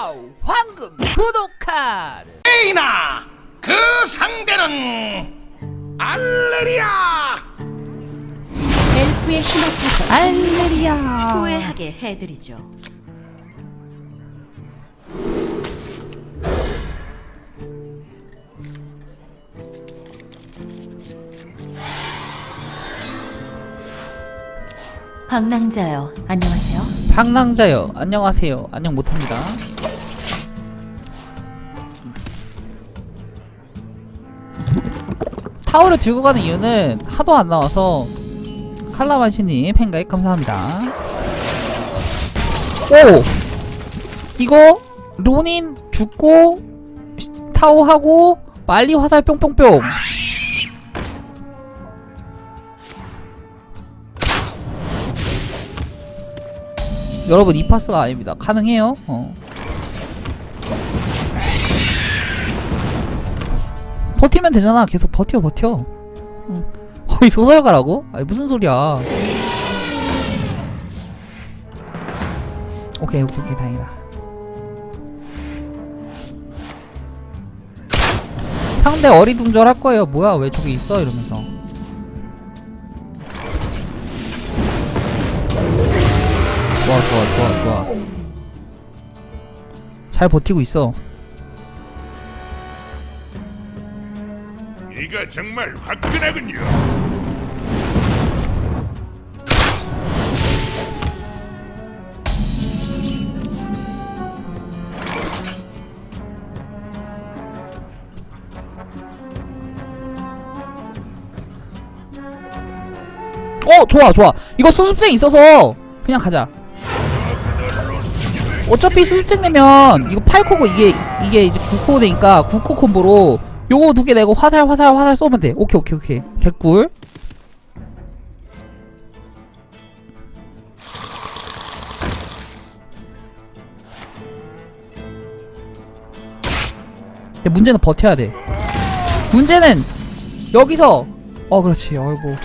와우 황금 구독카드 에이나 그 상대는 알레리아! 엘프의 힘 앞에서 알레리아. 후회하게 해드리죠. 방랑자요. 안녕하세요. 방랑자요. 안녕하세요. 안녕 못합니다 타워를 들고 가는 이유는 하도 안 나와서 칼라만시님 팬가입 감사합니다 오! 이거 로닌 죽고 시- 타워 하고 빨리 화살 뿅뿅뿅 여러분 이 파스가 아닙니다 가능해요 어. 버티면 되잖아. 계속 버텨 버텨. 응. 거의 소설가라고? 아니 무슨 소리야. 오케이 오케이 오케이 다행이다. 상대 어리둥절 할 거예요. 뭐야 왜 저기 있어? 이러면서. 좋아 좋아 좋아 좋아. 잘 버티고 있어 이가 정말 화끈하군요. 어 좋아 좋아. 이거 수습생 있어서 그냥 가자. 어차피 수습생 내면 이거 8코고 이게 이게 이제 9코 되니까 9코 콤보로 요거 두 개 내고 화살 화살 화살 쏘면 돼. 오케이 오케이 오케이. 개꿀? 문제는 버텨야 돼. 문제는 여기서. 어 그렇지. 어이구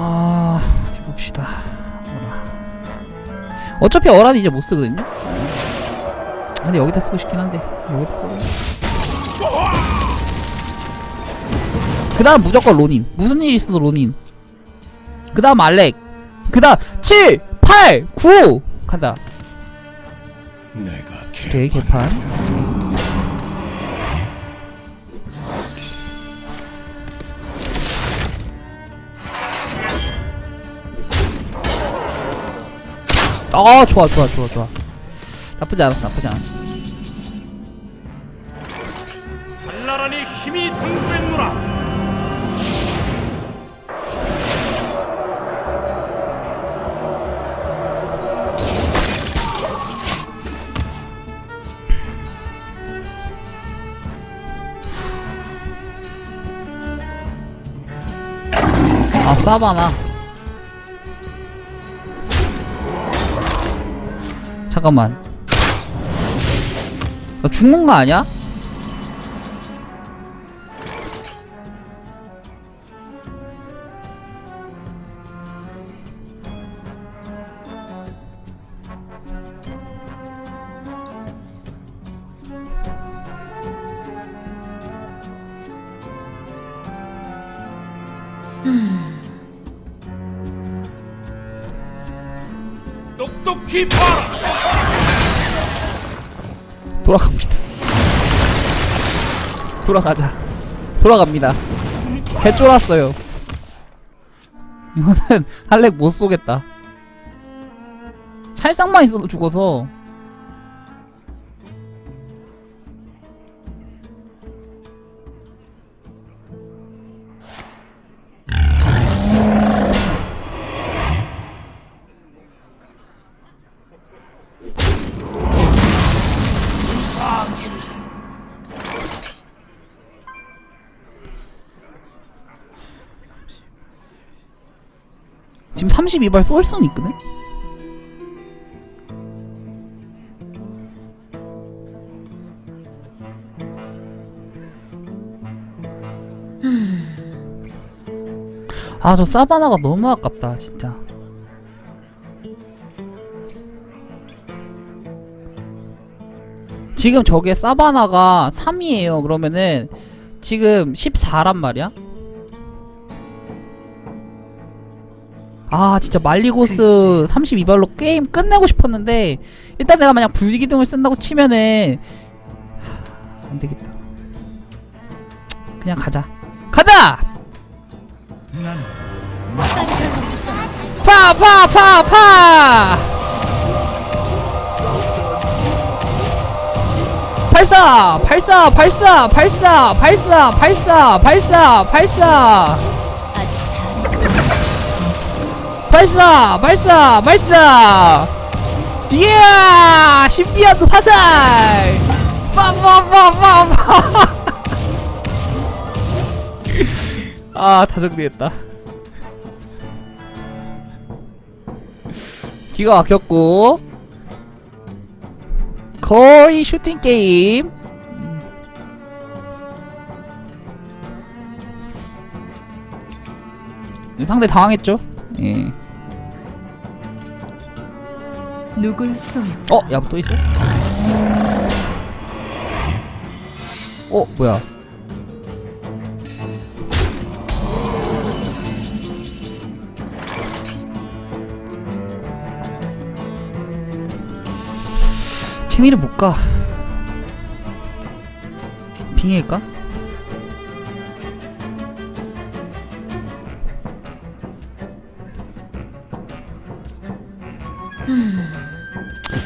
아아 어디 봅시다. 뭐라. 어차피 어란 이제 못 쓰거든요? 아, 근데 여기다 쓰고 싶긴 한데 여기다 쓰고 그 다음 무조건 로닌 무슨 일 있어도 로닌 그 다음 알렉. 그 다음 7 8 9 간다. 내가 오케이 개판 아 좋아 좋아 좋아 좋아. 나쁘지 않았어 나쁘지 않았어. 한나라니 힘이 당도했노라. 아 싸바나 잠깐만. 나 죽는 거 아니야? 똑똑히 봐라 돌아갑니다. 돌아가자. 돌아갑니다. 개 쫄았어요. 이거는 할렉 못 쏘겠다. 찰싹만 있어도 죽어서 지금 32발 쏠 수는 있거든? 아 저 사바나가 너무 아깝다 진짜. 지금 저게 사바나가 3이에요. 그러면은 지금 14란 말이야? 아 진짜 말리고스 32발로 게임 끝내고 싶었는데 일단 내가 만약 불기둥을 쓴다고 치면은 하, 안되겠다 그냥 가자 가자! 파! 파! 파! 파! 발사! 발사! 발사! 발사! 발사! 발사! 발사! 발사! 발사! 발사! 발사! 이야! 신비한 화살! 빠빠빠빠빠! 아, 다 정리했다. 기가 막혔고 거의 슈팅 게임. 음. 상대 당황했죠? 예. 누굴 쏠? 어, 야, 또 있어? 어, 뭐야? 케미를 못 가. 빙일까?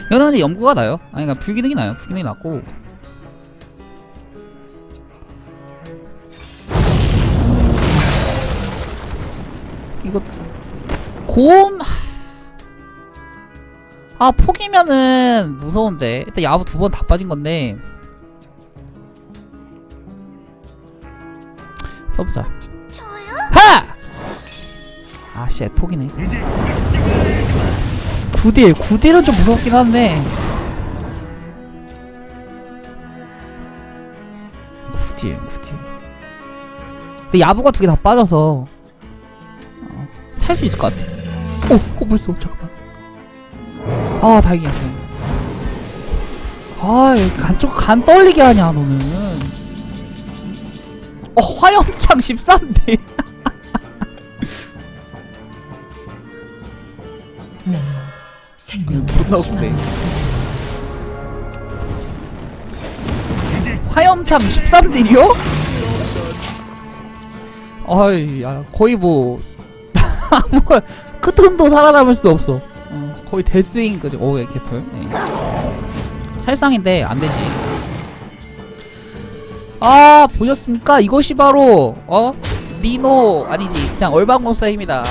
이거는 근데 염구가 나요. 아니, 그러니까 불기능이 나요. 불기능이 낫고. 이거 곰아 폭이면은 무서운데 일단 야부 두 번 다 빠진 건데 써보자 하! 아씨 폭이네 9딜. 9딜은 좀 무섭긴 한데. 9딜 9딜. 근데 야부가 두 개 다 빠져서 어, 살수 있을 것 같아. 오! 어 벌써. 잠깐만. 아 다행이야 다행이야. 아 이렇게 간쪽 간 떨리게 하냐 너는. 어 화염창 13대 생명. 화염창 13딜이요? 어이 야 거의 뭐 아무 크톤도 살아남을 수 없어. 어, 거의 데스윙 거지 오 예, 개풀 네. 살상인데 안 되지. 아 보셨습니까? 이것이 바로 어? 리노 아니지. 그냥 얼방공사의 힘이다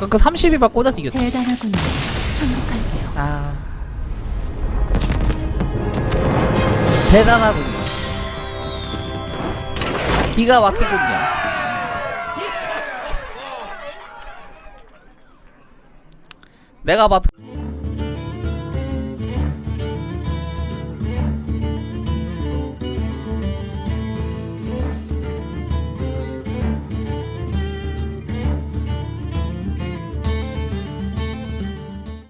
아까 그 32발 꽂아서 이겼다 대단하군요. 행복할게요. 아 대단하군요 기가 막히군요 내가 봐도